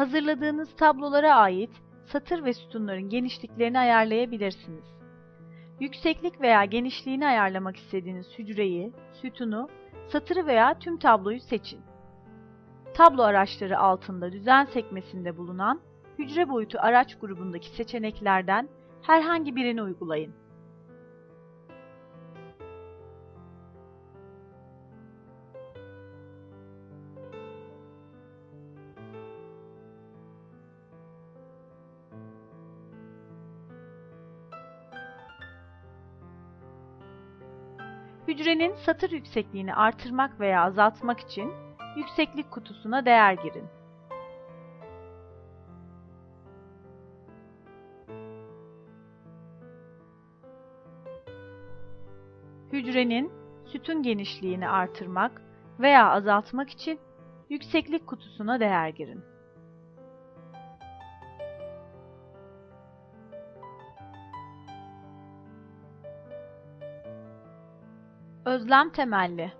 hazırladığınız tablolara ait satır ve sütunların genişliklerini ayarlayabilirsiniz. Yükseklik veya genişliğini ayarlamak istediğiniz hücreyi, sütunu, satırı veya tüm tabloyu seçin. Tablo araçları altında düzen sekmesinde bulunan hücre boyutu araç grubundaki seçeneklerden herhangi birini uygulayın. Hücrenin satır yüksekliğini artırmak veya azaltmak için yükseklik kutusuna değer girin. Hücrenin sütun genişliğini artırmak veya azaltmak için yükseklik kutusuna değer girin. Özlem temelli